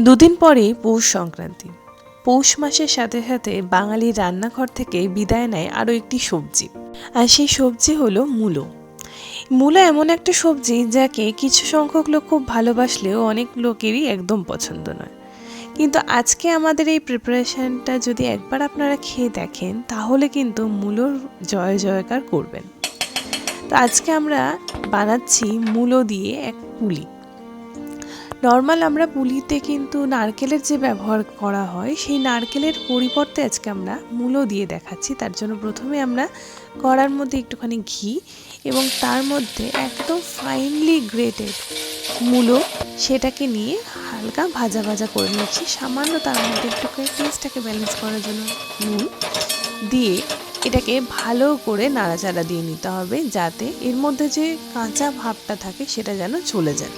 দুদিন পরেই পৌষ সংক্রান্তি। পৌষ মাসের সাথে সাথে বাঙালির রান্নাঘর থেকে বিদায় নেয় আরও একটি সবজি। আর সেই সবজি হলো মূলো। মূলো এমন একটা সবজি যাকে কিছু সংখ্যক লোক খুব ভালোবাসলেও অনেক লোকেরই একদম পছন্দ নয়। কিন্তু আজকে আমাদের এই প্রিপারেশনটা যদি একবার আপনারা খেয়ে দেখেন, তাহলে কিন্তু মূলোর জয় জয়কার করবেন। তো আজকে আমরা বানাচ্ছি মূলো দিয়ে এক পুলি। নর্মাল আমরা পুলিতে কিন্তু নারকেলের যে ব্যবহার করা হয়, সেই নারকেলের পরিবর্তে আজকে আমরা মূলো দিয়ে দেখাচ্ছি। তার জন্য প্রথমে আমরা কড়ার মধ্যে একটুখানি ঘি এবং তার মধ্যে একদম ফাইনলি গ্রেটেড মূলো সেটাকে নিয়ে হালকা ভাজা ভাজা করে নিচ্ছি। সামান্য তার মধ্যে একটুখানি টেস্টটাকে ব্যালেন্স করার জন্য নুন দিয়ে এটাকে ভালো করে নাড়াচাড়া দিয়ে নিতে হবে যাতে এর মধ্যে যে কাঁচা ভাবটা থাকে সেটা যেন চলে যায়।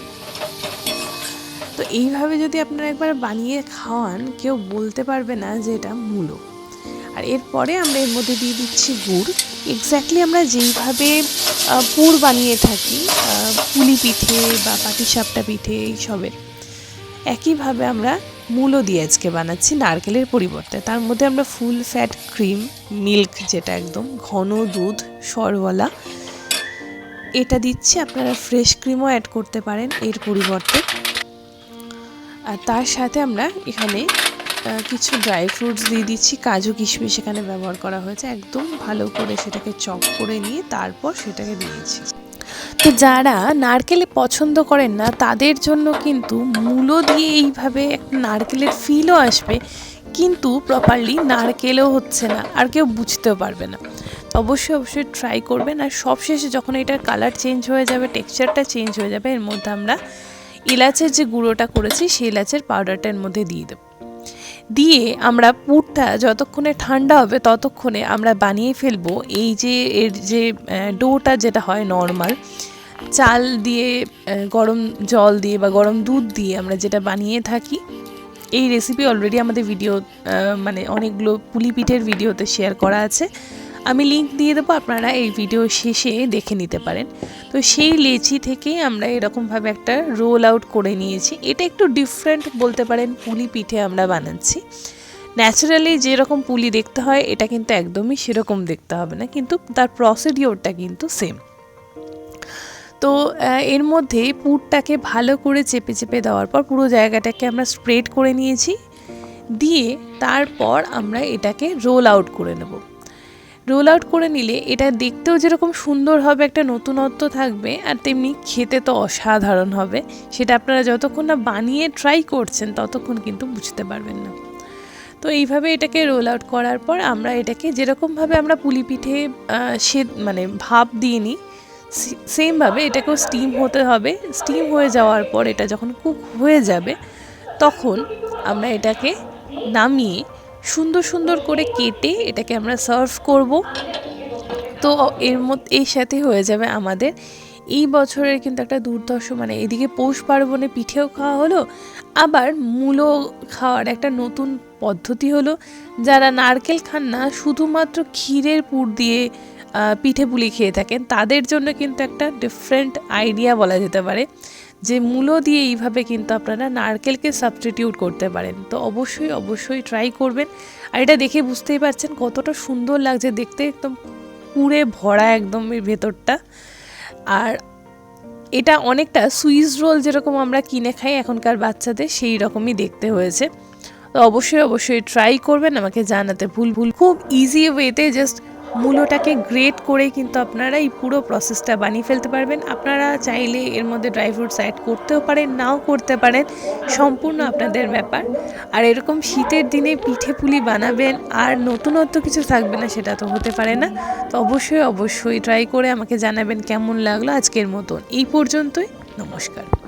তো এইভাবে যদি আপনারা একবার বানিয়ে খাওয়ান, কেউ বলতে পারবে না যে এটা মূলো। আর এরপরে আমরা এর মধ্যে দিয়ে দিচ্ছি গুড়। এক্স্যাক্টলি আমরা যেইভাবে পুর বানিয়ে থাকি পুলি পিঠে বা পাটিসাপটা পিঠে এইসবের, একইভাবে আমরা মূলো দিয়ে আজকে বানাচ্ছি নারকেলের পরিবর্তে। তার মধ্যে আমরা ফুল ফ্যাট ক্রিম, মিল্ক যেটা একদম, ঘন দুধ, সরওয়ালা, এটা দিচ্ছি। আপনারা ফ্রেশ ক্রিমও অ্যাড করতে পারেন এর পরিবর্তে। আর তার সাথে আমরা এখানে কিছু ড্রাই ফ্রুটস দিয়ে দিচ্ছি। কাজু কিশমিশ এখানে ব্যবহার করা হয়েছে। একদম ভালো করে সেটাকে চপ করে নিয়ে তারপর সেটাকে দিয়েছি তো যারা নারকেলে পছন্দ করেন না, তাদের জন্য কিন্তু মূলো দিয়ে এইভাবে একটা নারকেলের ফিলও আসবে। কিন্তু প্রপারলি নারকেলও হচ্ছে না, আর কেউ বুঝতেও পারবে না। অবশ্যই অবশ্যই ট্রাই করবেন। আর সবশেষে যখন এটার কালার চেঞ্জ হয়ে যাবে টেক্সচারটা চেঞ্জ হয়ে যাবে, এর মধ্যে আমরা এলাচের যে গুঁড়োটা করেছি, সেই এলাচের পাউডারটা এর মধ্যে দিয়ে দেবো। দিয়ে আমরা পুরটা যতক্ষণে ঠান্ডা হবে, ততক্ষণে আমরা বানিয়ে ফেলব এই যে এর যে ডোটা যেটা হয় নর্মাল চাল দিয়ে গরম জল দিয়ে বা গরম দুধ দিয়ে আমরা যেটা বানিয়ে থাকি। এই রেসিপি অলরেডি আমাদের ভিডিও মানে অনেকগুলো পুলি পিঠের ভিডিওতে শেয়ার করা আছে। আমি লিংক দিয়ে দেবো, আপনারা এই ভিডিও শেষে দেখে নিতে পারেন। তো সেই লেচি থেকেই আমরা এরকমভাবে একটা রোল আউট করে নিয়েছি। এটা একটু ডিফারেন্ট বলতে পারেন, পুলি পিঠে আমরা বানাচ্ছি। ন্যাচারালি যেরকম পুলি দেখতে হয়, এটা কিন্তু একদমই সেরকম দেখতে হবে না, কিন্তু তার প্রসিডিওরটা কিন্তু সেম তো এর মধ্যে পুরটাকে ভালো করে চেপে চেপে দেওয়ার পর পুরো জায়গাটাকে আমরা স্প্রেড করে নিয়েছি। দিয়ে তারপর আমরা এটাকে রোল আউট করে নেব। রোল আউট করে নিলে এটা দেখতেও যেরকম সুন্দর হবে, একটা নতুনত্ব থাকবে, আর তেমনি খেতে তো অসাধারণ হবে। সেটা আপনারা যতক্ষণ না বানিয়ে ট্রাই করছেন, ততক্ষণ কিন্তু বুঝতে পারবেন না। তো এইভাবে এটাকে রোল আউট করার পর আমরা এটাকে যেরকমভাবে আমরা পুলি পিঠে সে মানে ভাপ দিয়ে নিই সেমভাবে এটাকেও স্টিম হতে হবে। স্টিম হয়ে যাওয়ার পর এটা যখন কুক হয়ে যাবে, তখন আমরা এটাকে নামিয়ে সুন্দর সুন্দর করে কেটে এটাকে আমরা সার্ভ করব। তো এর মধ্যে এই সাথে হয়ে যাবে আমাদের এই বছরের কিন্তু একটা দুর্ধর্ষ মানে এদিকে পৌষ পার্বণে পিঠেও খাওয়া হলো, আবার মূলো খাওয়ার একটা নতুন পদ্ধতি হলো। যারা নারকেল খান না, শুধুমাত্র ক্ষীরের পুর দিয়ে পিঠে পুলি খেয়ে থাকেন, তাদের জন্য কিন্তু একটা ডিফারেন্ট আইডিয়া বলা যেতে পারে। যে মূলো দিয়ে এইভাবে কিন্তু আপনারা নারকেলকে সাবস্টিটিউট করতে পারেন। তো অবশ্যই অবশ্যই ট্রাই করবেন। আর এটা দেখে বুঝতেই পারছেন কতটা সুন্দর লাগছে। দেখতে একদম পুরে ভরা একদম এর ভেতরটা। আর এটা অনেকটা সুইস রোল যেরকম আমরা কিনে খাই এখনকার বাচ্চাদের, সেই রকমই দেখতে হয়েছে। তো অবশ্যই অবশ্যই ট্রাই করবেন। আমাকে জানাতে ভুল ভুল, খুব ইজি ওয়েতে জাস্ট মূলোটাকে গ্রেট করে কিন্তু আপনারা এই পুরো প্রসেসটা বানিয়ে ফেলতে পারবেন। আপনারা চাইলে এর মধ্যে ড্রাই ফ্রুটস অ্যাড করতেও পারেন, নাও করতে পারেন, সম্পূর্ণ আপনাদের ব্যাপার। আর এরকম শীতের দিনে পিঠে পুলি বানাবেন আর নতুনত্ব কিছু থাকবে না, সেটা তো হতে পারে না। তো অবশ্যই অবশ্যই ট্রাই করে আমাকে জানাবেন কেমন লাগল আজকের মতন। এই পর্যন্তই, নমস্কার।